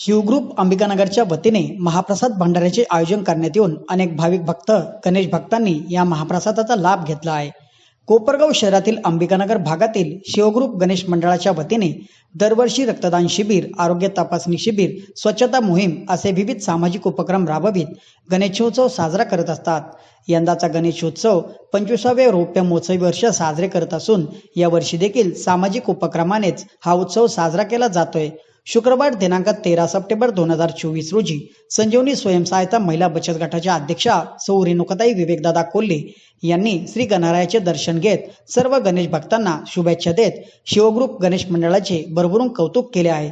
शिवग्रुप अंबिकानगरच्या वतीने महाप्रसाद भंडाऱ्याचे आयोजन करण्यात येऊन अनेक भाविक भक्त गणेश भक्तांनी या महाप्रसादाचा लाभ घेतला आहे. कोपरगाव शहरातील अंबिकानगर भागातील शिवग्रुप गणेश मंडळाच्या वतीने दरवर्षी रक्तदान शिबिर आरोग्य तपासणी शिबिर स्वच्छता मोहीम असे विविध सामाजिक उपक्रम राबवित गणेशोत्सव साजरा करत असतात. यंदाचा गणेशोत्सव पंचवीसावे रौप्य महोत्सवी वर्ष साजरे करत असून यावर्षी देखील सामाजिक उपक्रमानेच हा उत्सव साजरा केला जातोय. शुक्रवार दिनांक तेरा सप्टेंबर दोन हजार चोवीस रोजी संजीवनी स्वयंसहायता महिला बचत गटाच्या अध्यक्षा सौ रेणुकाताई विवेकदादा कोल्हे यांनी श्री गणरायाचे दर्शन घेत सर्व गणेश भक्तांना शुभेच्छा देत शिवग्रुप गणेश मंडळाचे भरभरून कौतुक केले आहे.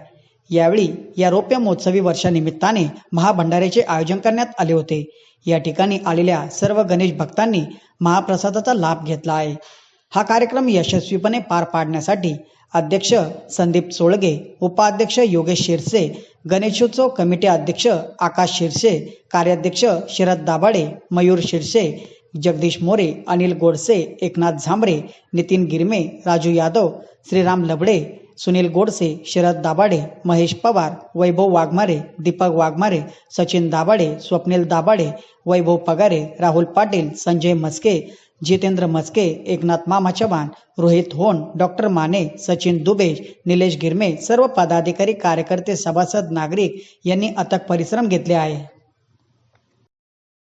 यावेळी या रौप्य महोत्सवी वर्षानिमित्ताने महाभंडाऱ्याचे आयोजन करण्यात आले होते. या ठिकाणी आलेल्या सर्व गणेश भक्तांनी महाप्रसादाचा लाभ घेतला आहे. हा कार्यक्रम यशस्वीपणे पार पाडण्यासाठी अध्यक्ष संदीप सोळगे उपाध्यक्ष योगेश शिरसे गणेशोत्सव कमिटी अध्यक्ष आकाश शिरसे कार्याध्यक्ष शरद दाभाडे मयूर शिरसे जगदीश मोरे अनिल गोडसे एकनाथ झांबरे नितीन गिरमे राजू यादव श्रीराम लबडे सुनील गोडसे शरद दाभाडे महेश पवार वैभव वाघमारे दीपक वाघमारे सचिन दाभाडे स्वप्नील दाभाडे वैभव पगारे राहुल पाटील संजय मस्के जितेंद्र मस्के एकनाथ मामा चव्हाण रोहित होन डॉक्टर माने सचिन दुबे निलेश गिरमे सर्व पदाधिकारी कार्यकर्ते सभासद नागरिक यांनी अथक परिश्रम घेतले आहे